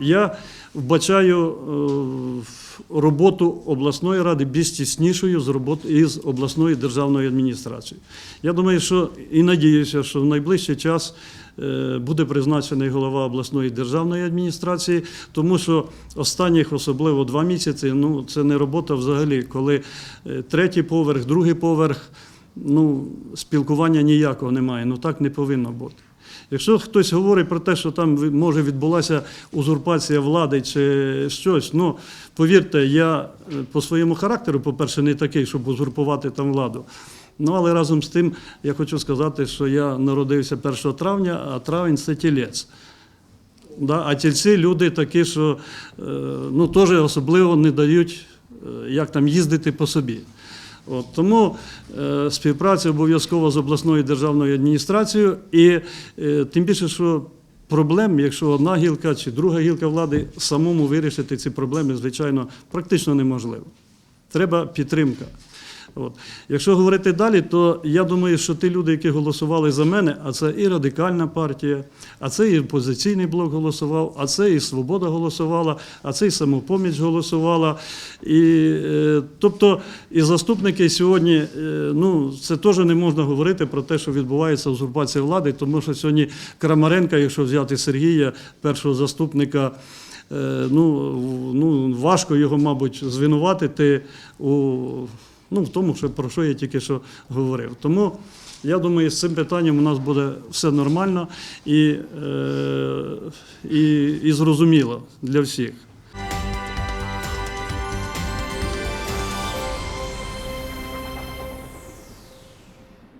Я вбачаю е, роботу обласної ради більш тіснішою з робот із обласної державної адміністрації. Я думаю, що і надіюся, що в найближчий час е, буде призначений голова обласної державної адміністрації, тому що останніх, особливо два місяці, ну це не робота взагалі, коли е, третій поверх, другий поверх, ну спілкування ніякого немає. Ну так не повинно бути. Якщо хтось говорить про те, що там може відбулася узурпація влади чи щось, ну повірте, я е, по своєму характеру, по-перше, не такий, щоб узурпувати там владу. Ну, але разом з тим я хочу сказати, що я народився 1 травня, а травень це тілець. Да? А тільці люди такі, що е, ну, теж особливо не дають, е, як там їздити по собі. От, тому е, співпраця обов'язково з обласною державною адміністрацією, і е, тим більше, що проблем, якщо одна гілка чи друга гілка влади, самому вирішити ці проблеми, звичайно, практично неможливо. Треба підтримка. От. Якщо говорити далі, то я думаю, що ті люди, які голосували за мене, а це і радикальна партія, а це і опозиційний блок голосував, а це і Свобода голосувала, а це і самопоміч голосувала. І, е, тобто, і заступники сьогодні, е, ну, це теж не можна говорити про те, що відбувається узурпація влади, тому що сьогодні Крамаренка, якщо взяти Сергія, першого заступника. Е, Ну, ну, важко його, мабуть, звинуватити у, ну, в тому, що, про що я тільки що говорив. Тому я думаю, з цим питанням у нас буде все нормально і, е, і, і зрозуміло для всіх.